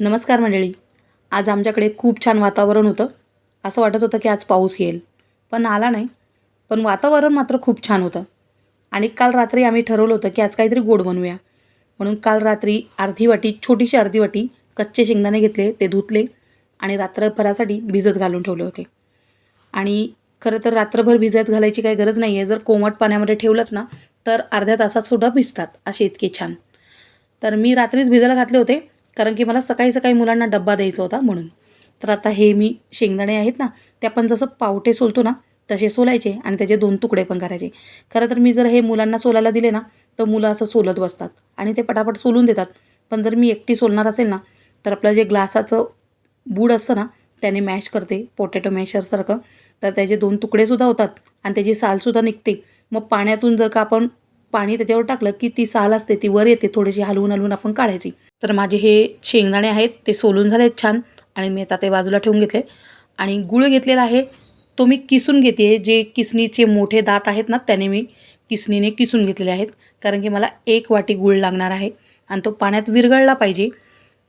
नमस्कार मंडळी. आज आमच्याकडे खूप छान वातावरण होतं. असं वाटत होतं की आज पाऊस येईल. पण आला नाही. पण वातावरण मात्र खूप छान होतं. आणि काल रात्री आम्ही ठरवलं होतं की आज काहीतरी गोड बनवूया. म्हणून काल रात्री अर्धी वाटी छोटीशी अर्धी वाटी कच्चे शेंगदाणे घेतले ते धुतले आणि रात्रभरासाठी भिजत घालून ठेवले होते. आणि खरं तर रात्रभर भिजत घालायची काही गरज नाही आहे जर कोमट पाण्यामध्ये ठेवलंच ना तर अर्ध्या तासात सुद्धा भिजतात असे इतके छान. तर मी रात्रीच भिजायला घातले होते. कारण की मला सकाळी सकाळी मुलांना डब्बा द्यायचा होता म्हणून. तर आता हे मी शेंगदाणे आहेत ना ते आपण जसं पावटे सोलतो ना तसे सोलायचे आणि त्याचे दोन तुकडे पण करायचे. खरं तर मी जर हे मुलांना सोलायला दिले ना तर मुलं असं सोलत बसतात आणि ते पटापट सोलून देतात. पण जर मी एकटी सोलणार असेल ना तर आपलं जे ग्लासाचं बूड असतं ना त्याने मॅश करते पोटॅटो मॅशरसारखं तर त्याचे दोन तुकडेसुद्धा होतात आणि त्याची सालसुद्धा निघते. मग पाण्यातून जर का आपण पाणी त्याच्यावर टाकलं की ती साल असते ती वर येते थोडीशी हलवून हलवून आपण काढायची. तर माझे हे शेंगदाणे आहेत ते सोलून झाले आहेत छान. आणि मी आता ते बाजूला ठेवून घेतले. आणि गुळ घेतलेला आहे तो मी किसून घेते जे किसणीचे मोठे दात आहेत ना त्याने मी किसणीने किसून घेतलेले आहेत. कारण की मला एक वाटी गुळ लागणार आहे आणि तो पाण्यात विरघळला पाहिजे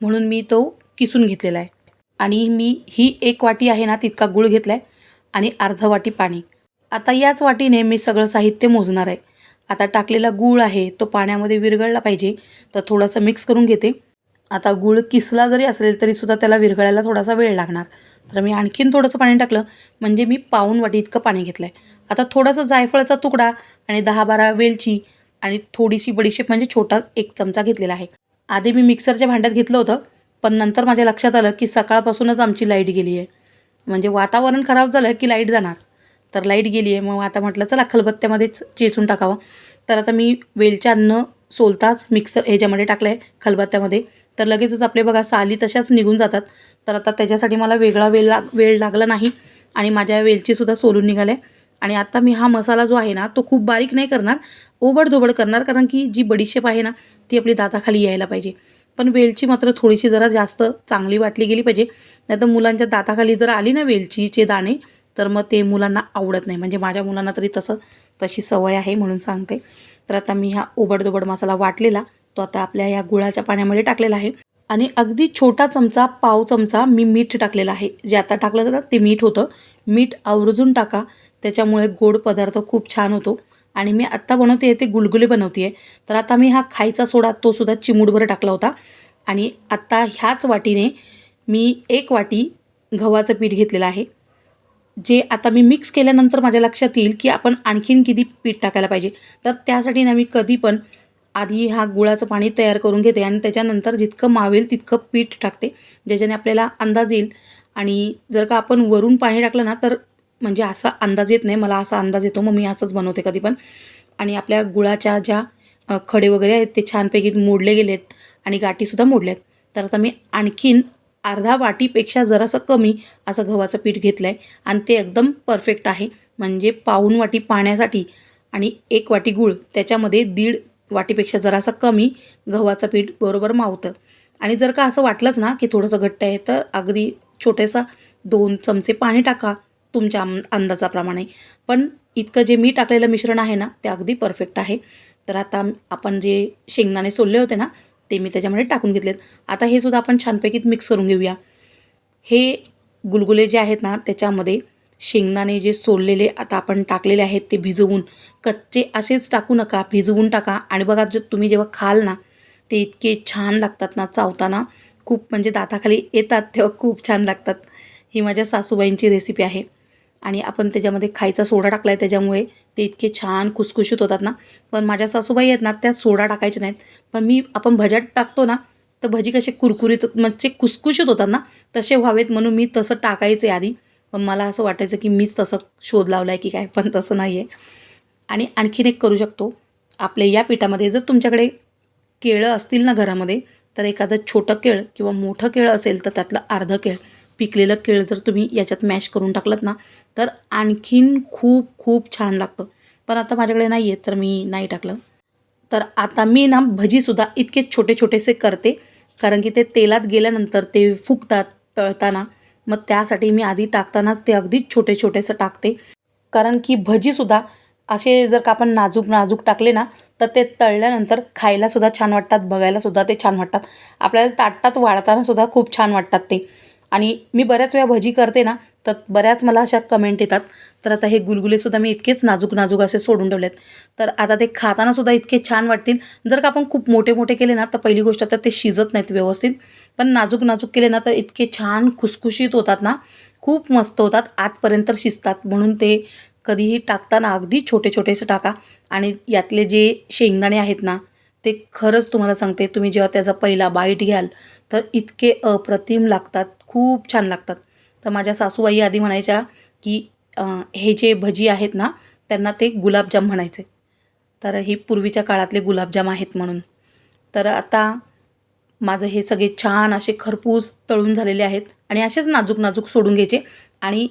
म्हणून मी तो किसून घेतलेला आहे. आणि मी ही एक वाटी आहे ना तितका गुळ घेतला आहे आणि अर्ध वाटी पाणी. आता याच वाटीने मी सगळं साहित्य मोजणार आहे. आता टाकलेला गूळ आहे तो पाण्यामध्ये विरघळला पाहिजे. तर थोडासा मिक्स करून घेते. आता गूळ किसला जरी असेल तरीसुद्धा त्याला विरघळायला थोडासा वेळ लागणार. तर मी आणखीन थोडंसं पाणी टाकलं. म्हणजे मी पाऊन वाटी इतकं पाणी घेतलं आहे आता थोडंसं जायफळाचा तुकडा आणि दहा बारा वेलची आणि थोडीशी बडीशेप म्हणजे छोटा एक चमचा घेतलेला आहे. आधी मी मिक्सरच्या भांड्यात घेतलं होतं पण नंतर माझ्या लक्षात आलं की सकाळपासूनच आमची लाइट गेली आहे म्हणजे वातावरण खराब झालं की लाइट जाणार. तर लाइट गेली आहे. मग आता म्हटलं चला खलबत्त्यामध्येच चेचून टाकावं. तर आता मी वेलच्या अन्न सोलताच मिक्सर ह्याच्यामध्ये टाकलं आहे खलबत्त्यामध्ये. तर लगेचच आपले बघा साली तशाच निघून जातात. तर आता त्याच्यासाठी मला वेगळा वेळ लाग वेळ लागला नाही आणि माझ्या वेलचीसुद्धा सोलून निघाल्या. आणि आता मी हा मसाला जो आहे ना तो खूप बारीक नाही करणार ओबडधोबड करणार कारण की जी बडीशेप आहे ना ती आपली दाताखाली यायला पाहिजे. पण वेलची मात्र थोडीशी जरा जास्त चांगली वाटली गेली पाहिजे. नाही तर मुलांच्या दाताखाली जर आली ना वेलचीचे दाणे तर मग ते मुलांना आवडत नाही. म्हणजे माझ्या मुलांना तरी तसं तशी सवय आहे म्हणून सांगते. तर आता मी हा ओबडदोबड मसाला वाटलेला तो आता आपल्या या गुळाच्या पाण्यामध्ये टाकलेला आहे. आणि अगदी छोटा चमचा पाव चमचा मी मीठ टाकलेला आहे. जे आता टाकलं ना ते मीठ होतं. मीठ आवर्जून टाका. त्याच्यामुळे गोड पदार्थ खूप छान होतो. आणि मी आत्ता बनवते आहे ते गुलगुले बनवते आहे तर आता मी हा खायचा सोडा तो सुद्धा चिमूटभर टाकला होता. आणि आत्ता ह्याच वाटीने मी एक वाटी गव्हाचं पीठ घेतलेलं आहे. जे आता मी मिक्स केल्यानंतर माझ्या लक्षात येईल की आपण आणखीन किती पीठ टाकायला पाहिजे. तर त्यासाठी ना मी कधी पण आधी हा गुळाचं पाणी तयार करून घेते आणि त्याच्यानंतर जितकं मावेल तितकं पीठ टाकते ज्याच्याने आपल्याला अंदाज येईल. आणि जर का आपण वरून पाणी टाकलं ना तर म्हणजे असा अंदाज येत नाही मला असा अंदाज येतो मग मी असंच बनवते कधी पण. आणि आपल्या गुळाच्या ज्या खडे वगैरे आहेत ते छानपैकी मोडले गेलेत आणि गाठीसुद्धा मोडल्यात. तर आता मी आणखीन अर्धा वाटीपेक्षा जरासं कमी असं गव्हाचं पीठ घेतलं आहे आणि ते एकदम परफेक्ट आहे. म्हणजे पाऊन वाटी पाण्यासाठी आणि एक वाटी गूळ. त्याच्यामध्ये दीड वाटीपेक्षा जरासं कमी गव्हाचं पीठ बरोबर मावतं. आणि जर का असं वाटलंच ना की थोडंसं घट्ट आहे तर अगदी छोटेसा दोन चमचे पाणी टाका तुमच्या अंदाजाप्रमाणे. पण इतकं जे मी टाकलेलं मिश्रण आहे ना ते अगदी परफेक्ट आहे. तर आता आपण जे शेंगदाणे सोलले होते ना ते मी त्याच्यामध्ये टाकून घेतलेत. आता हे सुद्धा आपण छानपैकी मिक्स करून घेऊया. हे गुलगुले जे आहेत ना त्याच्यामध्ये शेंगदाणे जे सोललेले आता आपण टाकलेले आहेत ते भिजवून कच्चे असेच टाकू नका भिजवून टाका. आणि बघा जे तुम्ही जेव्हा खाल ना ते इतके छान लागतात ना चावताना. खूप म्हणजे दाताखाली येतात तेव्हा खूप छान लागतात. ही माझ्या सासूबाईंची रेसिपी आहे. आणि आपण त्याच्यामध्ये खायचा सोडा टाकला आहे त्याच्यामुळे. ते इतके छान खुसखुशीत होतात ना. पण माझ्या सासूबाई आहेत ना त्या सोडा टाकायच्या नाहीत. पण मी आपण भज्यात टाकतो ना तर भजी कसे कुरकुरीत म्हणजे खुसखुशीत होतात ना तसे व्हावेत म्हणून मी तसं टाकायचे आधी. पण मला असं वाटायचं की मीच तसं शोध लावला आहे की काय पण तसं नाही आहे आणि आणखीन एक करू शकतो. आपल्या या पिठामध्ये जर तुमच्याकडे केळं असतील ना घरामध्ये तर एखादं छोटं केळ किंवा मोठं केळं असेल तर त्यातलं अर्धं केळ. पिकलेलं केळ जर तुम्ही याच्यात मॅश करून टाकलं ना तर आणखीन खूप खूप छान लागतं. पण आता माझ्याकडे नाही आहे तर मी नाही टाकलं. तर आता मी ना भजीसुद्धा इतके छोटे छोटेसे करते कारण की ते तेलात गेल्यानंतर ते फुगतात तळताना. मग त्यासाठी मी आधी टाकतानाच ते अगदी छोटे छोटेसं टाकते. कारण की भजीसुद्धा असे जर का आपण नाजूक नाजूक टाकले ना तर ते तळल्यानंतर खायलासुद्धा छान वाटतात बघायलासुद्धा ते छान वाटतात. आपल्याला ताटात वाढतानासुद्धा खूप छान वाटतात ते. आणि मी बऱ्याच वेळा भजी करते ना तर बऱ्याच मला अशा कमेंट येतात. तर आता हे गुलगुलेसुद्धा मी इतकेच नाजूक नाजूक असे सोडून ठेवलेत. तर आता ते खातानासुद्धा इतके छान वाटतील. जर का आपण खूप मोठे मोठे केले ना तर पहिली गोष्ट तर ते शिजत नाहीत व्यवस्थित. पण नाजूक नाजूक केले ना तर इतके छान खुसखुशीत होतात ना. खूप मस्त होतात. आतपर्यंत शिजतात. म्हणून ते कधीही टाकताना अगदी छोटे छोटेसे टाका. आणि यातले जे शेंगदाणे आहेत ना ते खरंच तुम्हाला सांगते तुम्ही जेव्हा त्याचा पहिला बाईट घ्याल तर इतके अप्रतिम लागतात. खूप छान लागतात. तर माझ्या सासूबाई आधी म्हणायच्या की हे जे भजी आहेत ना त्यांना ते गुलाबजाम म्हणायचे. तर ही पूर्वीच्या काळातले गुलाबजाम आहेत म्हणून. तर आता माझं हे सगळे छान असे खरपूस तळून झालेले आहेत आणि असेच नाजूक नाजूक सोडून घ्यायचे. आणि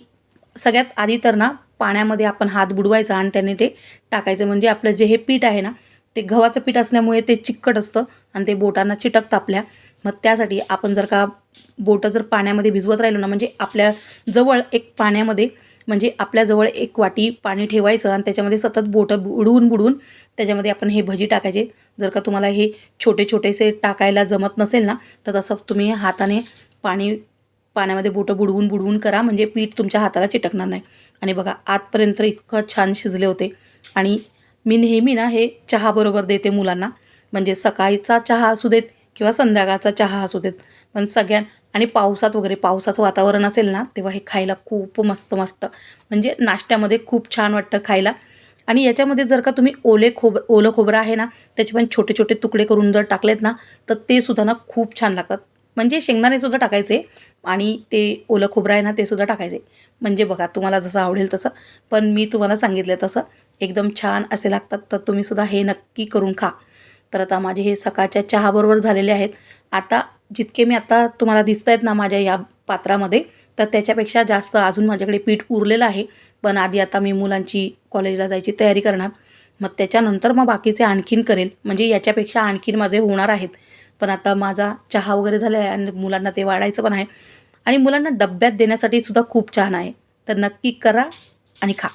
सगळ्यात आधी तर ना पाण्यामध्ये आपण हात बुडवायचा आणि त्याने ते टाकायचं. म्हणजे आपलं जे हे पीठ आहे ना ते गव्हाचं पीठ असल्यामुळे ते चिकट असतं आणि ते बोटांना चिटकतं आपल्या. मग त्यासाठी आपण जर का बोटं जर पाण्यामध्ये भिजवत राहिलो ना म्हणजे आपल्या जवळ एक पाण्यामध्ये म्हणजे आपल्याजवळ एक वाटी पाणी ठेवायचं आणि त्याच्यामध्ये सतत बोटं बुडवून बुडवून त्याच्यामध्ये आपण हे भजी टाकायचे. जर का तुम्हाला हे छोटे छोटेसे टाकायला जमत नसेल ना तर तसं तुम्ही हाताने पाणी पाण्यामध्ये बोटं बुडवून बुडवून करा. म्हणजे पीठ तुमच्या हाताला चिटकणार नाही. आणि बघा आतपर्यंत इतकं छान शिजले होते. आणि मी नेहमी ना हे चहाबरोबर देते मुलांना. म्हणजे सकाळचा चहा असू देत किंवा संध्याकाळचा चहा असू देत. पण सगळ्यां आणि पावसात वगैरे पावसाचं वातावरण असेल ना तेव्हा हे खायला खूप मस्त वाटतं. म्हणजे नाश्त्यामध्ये खूप छान वाटतं खायला. आणि याच्यामध्ये जर का तुम्ही ओले खोब ओलं खोबरं आहे ना त्याचे पण छोटे छोटे तुकडे करून जर टाकलेत ना तर ते सुद्धा ना खूप छान लागतात. म्हणजे शेंगदाणेसुद्धा टाकायचे आणि ते ओलं खोबरं आहे ना ते सुद्धा टाकायचे. म्हणजे बघा तुम्हाला जसं आवडेल तसं. पण मी तुम्हाला सांगितलं तसं एकदम छान असे लागतात तर तुम्ही सुद्धा हे नक्की करून खा. तर आता माझे हे सकाळच्या चहाबरोबर झालेले आहेत. आता जितके मी आता तुम्हाला दिसत आहेत ना माझ्या या पात्रामध्ये तर त्याच्यापेक्षा जास्त अजून माझ्याकडे पीठ उरलेलं आहे. पण आधी आता मी मुलांची कॉलेजला जायची तयारी करणार. मग त्याच्यानंतर मग बाकीचे आणखीन करेल. म्हणजे याच्यापेक्षा आणखीन माझे होणार आहेत. पण आता माझा चहा वगैरे झाला आहे आणि मुलांना ते वाढायचं पण आहे. आणि मुलांना डब्यात देण्यासाठी सुद्धा खूप छान आहे. तर नक्की करा आणि खा.